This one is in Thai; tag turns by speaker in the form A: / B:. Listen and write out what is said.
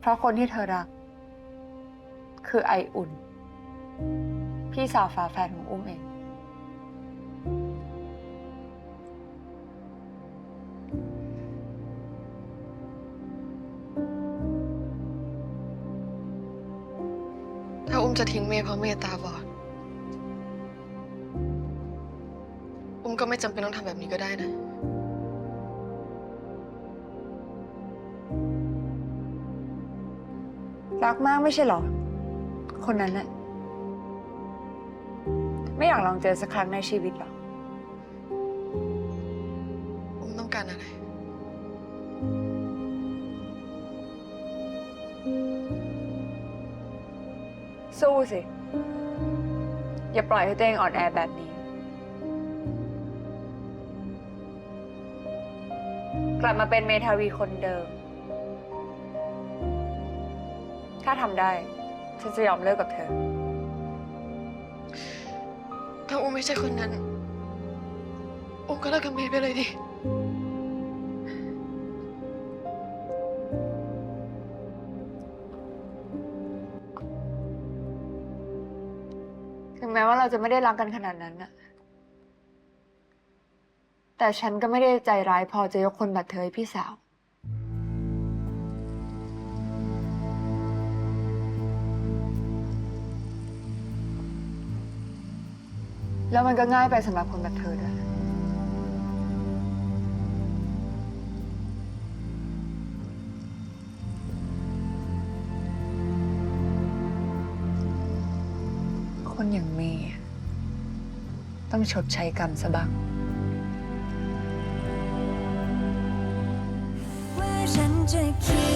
A: เพราะคนที่เธอรัก คือไออุ่น พี่สาวฝาแฝดของอุ้มเอง
B: ถ้าอุ้มจะทิ้งเมย์เพราะเมย์ตาบอด อุ้มก็ไม่จำเป็นต้องทำแบบนี้ก็ได้นะ
A: รักมากไม่ใช่เหรอ คนนั้นน่ะไม่อยากลองเจอสักครั้งในชีวิตเหรอ
B: อุ้มต้องการอะไร
A: สู้สิ อย่าปล่อยให้ตัวเองอ่อนแอแบบนี้ กลับมาเป็นเมทาวีคนเดิม ถ้าทำได้ ฉันจะยอมเลิกกับเธอ
B: ถ้าอุ้มไม่ใช่คนนั้นอุ้มก็เลิกกับเมย์ไปเลยดิ
A: ถึงแม้ว่าเราจะไม่ได้รักกันขนาดนั้นน่ะแต่ฉันก็ไม่ได้ใจร้ายพอจะยกคนแบบเธอให้พี่สาว แล้วมันก็ง่ายไปสำหรับคนแบบเธอด้วย คนอย่างเมย์ต้องชดใช้กรรมซะบ้าง
C: ว่าฉันจะคิ